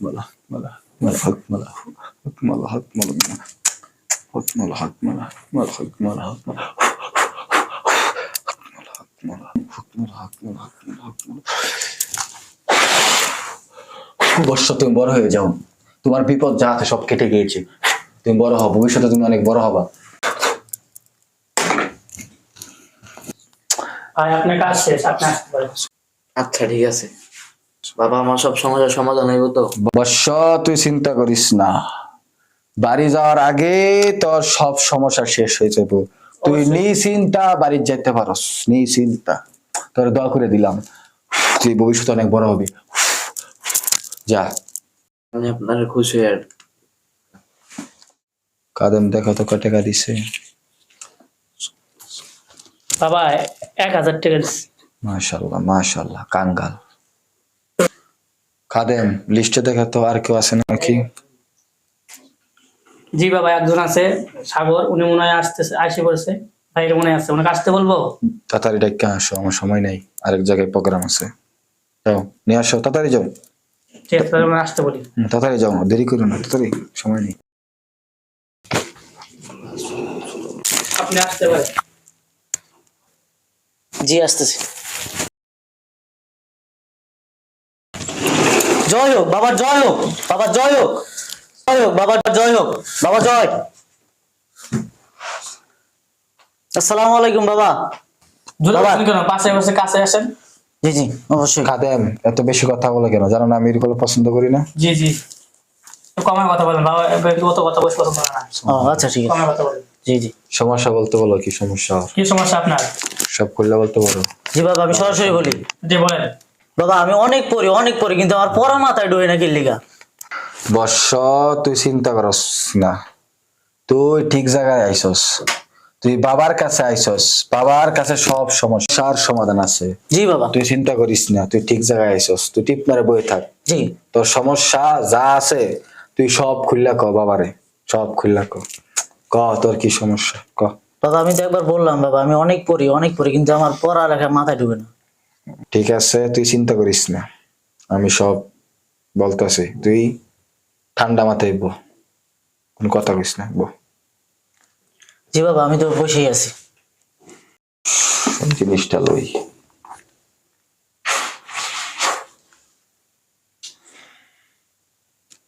hakmala, mala, mala hakmala, hakmala, hakmala, mala, hakmala, hakmala, mala, hakmala, hakmala, hakmala, hakmala, hakmala, hakmala, hakmala, hakmala, বর্ষ তুমি বড় হয়ে যাও তোমার বিপদ যা আছে সব কেটে গিয়েছে তুমি বড় হও ভবিষ্যতে তুমি অনেক বড় হবা আয় আপনার কাজ শেষ আপনি আচ্ছা ঠিক আছে বাবা আমার সব সমস্যার সমাধান হইব তো? বর্ষ তুই চিন্তা করিস না। বাড়ি যাওয়ার আগে তোর সব সমস্যা শেষ হয়ে যাবে তুই নিশ্চিন্তা বাড়ি যেতে পারস নিশ্চিন্তা। তোর দোয়া করে দিলাম। তুই ভবিষ্যতে অনেক বড় হবি। যা। আমি আপনার খুশি আর। কাদম দেখো তো কত টাকা দিছে। বাবা এক হাজার টাকা দিচ্ছি। মাশাল্লাহ মাশাল্লাহ কাঙ্গাল। কাদেম লিস্টে দেখো তো আর কেউ আছে নাকি? জি বাবা একজন আছে সাগর উনি মনে হয় আসতেছে আসে পড়েছে বাইরে মনে আছে ওনাকে আসতে বলব? তাড়াতাড়ি ডাক্কা আসো আমার সময় নেই আরেক জায়গায় প্রোগ্রাম আছে। যাও নিয়ে আসো তাড়াতাড়ি যাও। ঠিক আছে তাহলে আসতে বলি। তাড়াতাড়ি যাও দেরি করো না তাড়াতাড়ি সময় নেই। আপনি আসতে পারেন। জি আসতেছি। জয় হোক বাবার জয় হোক বাবা জয় হোক জয় হোক বাবার জয় হোক বাবা জয়। আসসালামু আলাইকুম বাবা। জোরে বাবা। বলছেন কেন পাশে কাছে আসেন? জি জি অবশ্যই। কাদেম এত বেশি কথা বলে কেন? জানো না আমি এগুলো পছন্দ করি না। জি জি। কমে কথা বলেন বাবা ব্যক্তিগত কথা বসে কথা বলেন না। আচ্ছা ঠিক আছে। কমে কথা বলেন। জি জি। সমস্যা বলতে বলো কি সমস্যা? কি সমস্যা আপনার? সব করলে বলতে পারো। জি বাবা আমি সরাসরি বলি। জি বলেন। বাবা আমি অনেক পড়ি অনেক পড়ি কিন্তু আমার পড়া মাথায় ডুবে না কিল্লিগা বর্ষ তুই চিন্তা করস না। তুই ঠিক জায়গায় আইসস। তুই বাবার কাছে আইসস। বাবার কাছে সব সমস্যার সমাধান আছে। জি বাবা। তুই চিন্তা করিস না তুই ঠিক জায়গায় আইসস। তুই টিপ মারে বই থাক। জি। তোর সমস্যা যা আছে তুই সব খুললা ক বাবারে। সব খুললা ক। ক তোর কি সমস্যা? ক। বাবা আমি তো একবার বললাম বাবা আমি অনেক পড়ি অনেক পড়ি কিন্তু আমার পড়ালেখা মাথায় ডুবে না। ঠিক আছে তুই চিন্তা করিস না। আমি সব বলতেছি। তুই ঠান্ডা মাথায় বো। কোনো কথা কইস না বো। জি বাবা আমি তো বসেই আছি। জিনিসটা লই?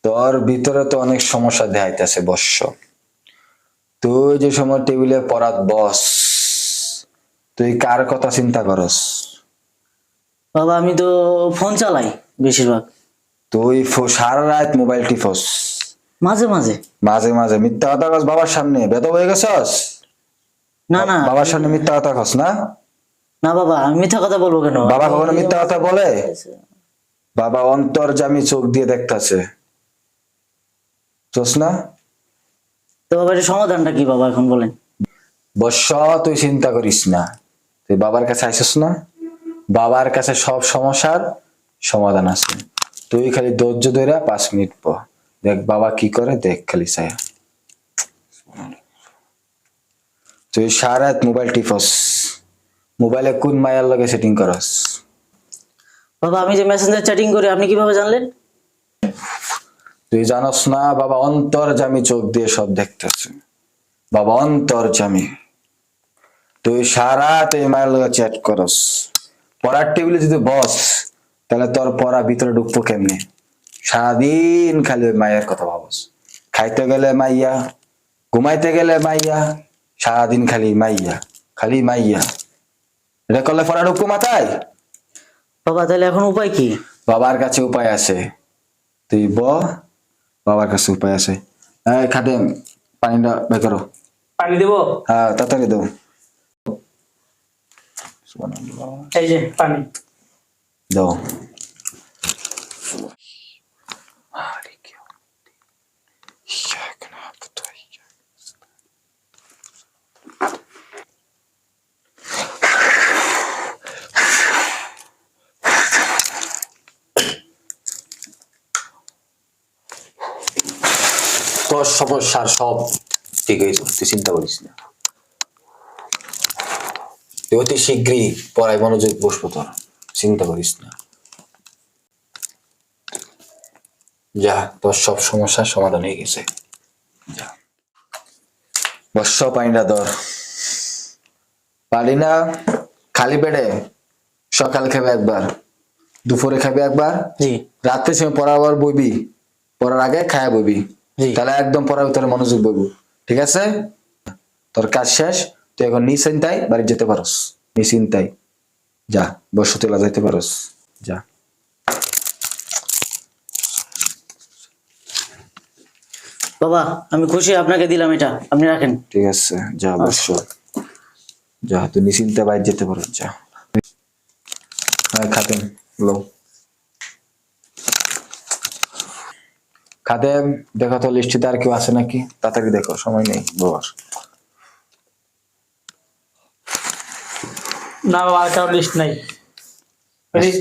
তোর ভিতরে তো অনেক সমস্যা দেখাইতেছে বর্ষ তুই যে সময় টেবিলে পড়াত বস তুই কার কথা চিন্তা করস? বাবা আমি তো ফোন চালাই বেশিরভাগ। তুই সারা রাত মোবাইল টিপস। মাঝে মাঝে। মাঝে মাঝে। মিথ্যা কথা কস বাবার সামনে। বেদ হয়ে গেছস? না না। বাবার সামনে মিথ্যা কথা কস না? না বাবা আমি মিথ্যা কথা বলব কেন? বাবা কখনো মিথ্যা কথা বলে? বাবা অন্তর্জামী চোখ দিয়ে দেখতাছে। চোস না? তো বাবা এটা সমাধানটা কি বাবা এখন বলেন? বর্ষ তুই চিন্তা করিস না। তুই বাবার কাছে আইসস না? বাবার কাছে সব সমস্যার সমাধান আছে। তুই খালি ধৈর্য ধরে পাঁচ মিনিট পর। দেখ বাবা কি করে দেখ খালি ছায়া। তুই সারা মোবাইল টিপস। মোবাইলে কোন মায়ার লগে সেটিং করস? বাবা আমি যে মেসেঞ্জার চ্যাটিং করি আপনি কীভাবে জানলেন? তুই জানস না বাবা অন্তর্জামী চোখ দিয়ে সব দেখতেছে। বাবা অন্তর্জামী তুই সারা তুই মায়ের লগে চ্যাট করস। পড়ার টেবিলে যদি বস তাহলে তোর পড়া ভিতরে ঢুকবো কেমনে? সারাদিন খালি ওই মায়ের কথা ভাবস। খাইতে গেলে মাইয়া ঘুমাইতে গেলে মাইয়া সারাদিন খালি মাইয়া খালি মাইয়া। এটা করলে পড়া ঢুকবো মাথায়? বাবা তাহলে এখন উপায় কি? বাবার কাছে উপায় আছে। তুই ব বাবার কাছে উপায় আছে। এই খাদেম পানিটা বের করো। পানি দেবো? হ্যাঁ তাড়াতাড়ি দাও এই যে পানি দাও তোর সমস্যার সব ঠিক হয়ে যাবে তুই চিন্তা করিস না। তুই অতি শীঘ্রই পড়ায় মনোযোগ বসবো তোর। চিন্তা করিস না। যা তোর সব সমস্যার সমাধান হয়ে গেছে। যা। বর্ষ ধর। পারি না খালি পেটে সকাল খাবে একবার দুপুরে খাবে একবার জি। রাত্রে সময় পড়ার আবার বইবি পড়ার আগে খায়া বইবি। তাহলে একদম পড়ার ভিতরে মনোযোগ বইবু। ঠিক আছে? তোর কাজ শেষ তুই এখন নিশ্চিন্তাই বাড়ি যেতে পারস। নিশ্চিন্তাই যা বসতিলা যাইতে পারস। যা। বাবা আমি খুশি আপনাকে দিলাম এটা। আপনি রাখেন। ঠিক আছে যা বস। যা তুই নিশ্চিন্তে বাইরে যেতে পারস যা। হ্যাঁ খাতেন লো। খাদেম দেখো তো লিস্টিতে আর কেউ আছে নাকি? তাড়াতাড়ি দেখো সময় নেই বাবার না বাবা আর কারও লিস্ট নাই।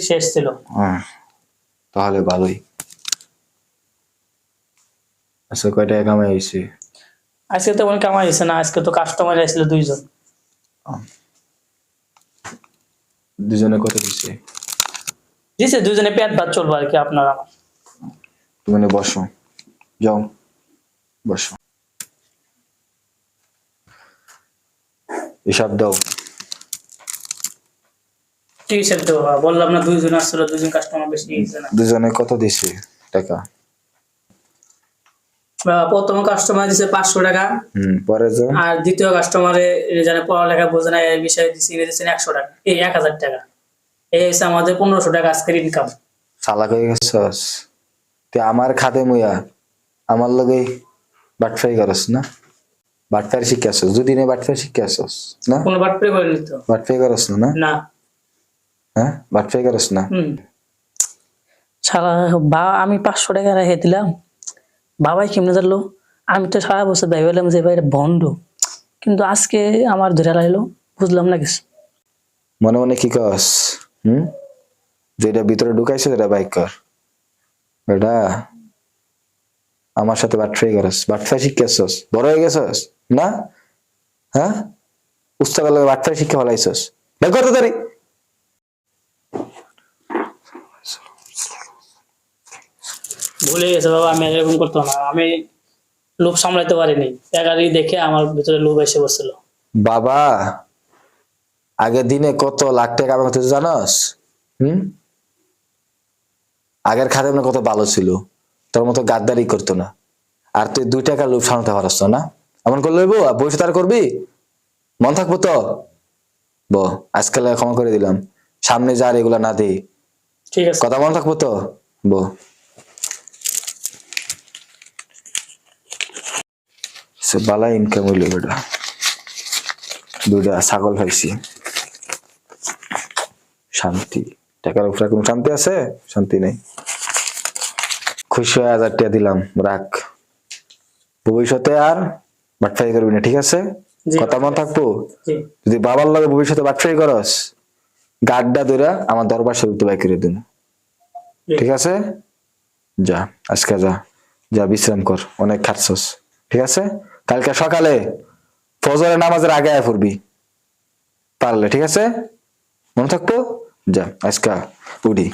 শেষ ছিল। হ্যাঁ তাহলে ভালোই। আচ্ছা কয় টাকা কামাই হয়েছে? আজকে তো মনে কামাই হয়েছে না আজকে তো কাস্টমার আসছিল দুইজন। দুজনে কত দিছে? দিছে দুজনে পেট ভাত চলবো আর কি আপনার আমার। তুমি বসো। যাও বসো। হিসাব দাও। ঠিক আছে তো বললাম না দুইজন আসছিল দুইজন কাস্টমার বেশি দিয়েছে না। দুজনে কত দিছে টাকা? প্রথম কাস্টমার দিছে পাঁচশো টাকা। পরে আর দ্বিতীয় কাস্টমারে জানে পড়ালেখা বোঝে না এই বিষয়ে একশো টাকা এই এক হাজার টাকা। এই হচ্ছে আমাদের পনেরোশো টাকা আজকের ইনকাম হয়ে গেছস। তুই আমার খাতে মুয়া আমার লগে বাটফাই করস না? বাটফাই শিখে আসস দুদিনে বাটফাই শিখে আসস না? কোনো বাট পে করে নিত বাটফাই করস না? না। হ্যাঁ? বাটফাই করস না। সারা বা আমি পাঁচশো টাকা রেখে দিলাম। বাবাই কেমনে জানলো আমি তো সারা বছর ভাই বললাম যে ভাই বন্ধ। কিন্তু আজকে আমার ধরে লাইলো বুঝলাম না কিছু। মনে মনে কি কস? হুম? যেটা ভিতরে ঢুকাইছে সেটা বাইক কর। বেটা আমার সাথে বাটফাই করস বাটফাই শিখেছস বড় হয়ে গেছস? না? হ্যাঁ? পুস্তকালে বাটফাই শিক্ষা ফলাইছস? বের কর তাড়াতাড়ি। ভুলে গেছে বাবা আমি এরকম করতাম না। আমি লোভ সামলাইতে পারিনি। একারি দেখে আমার ভিতরে লোভ এসে বসছিল বাবা আগের দিনে কত লাখ টাকা আমার তুই জানাস? হুম? আগের খাতে মানে কত ভালো ছিল। তোর মতো গাদ্দারি করতো না। আর তুই দুই টাকা লোভ সামলাতে পারস না। এমন করলে ভবিষ্যৎ আর করবি? মন থাকব তো? ব আজকাল ক্ষমা করে দিলাম। সামনে যা আর এগুলা না দিই ঠিক আছে। কথা মন থাকব তো? ব। সে বালা ইনকাম হইল বেটা দুইটা ছাগল খাইছি। শান্তি। টাকার উপরে কোনো শান্তি আছে? শান্তি নেই। খুশি হয়ে হাজার টাকা দিলাম রাখ। ভবিষ্যতে আর বাটফাই করবি না ঠিক আছে? কথা মন থাকব? যদি বাবার লগে ভবিষ্যতে বাটফাই করস গাড্ডা দইরা আমার দরবার সেবিতে বাই করে দিন। ঠিক আছে? যা আজকে যা। যা বিশ্রাম কর অনেক খাটছস। ঠিক আছে? কালকে সকালে ফজরের নামাজের আগে আয় পড়বি। পারলে, ঠিক আছে? মনে থাকতো যা, আজকা উডি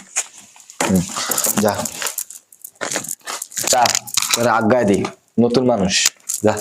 যা। যা আজ্ঞায় দি নতুন মানুষ। যা।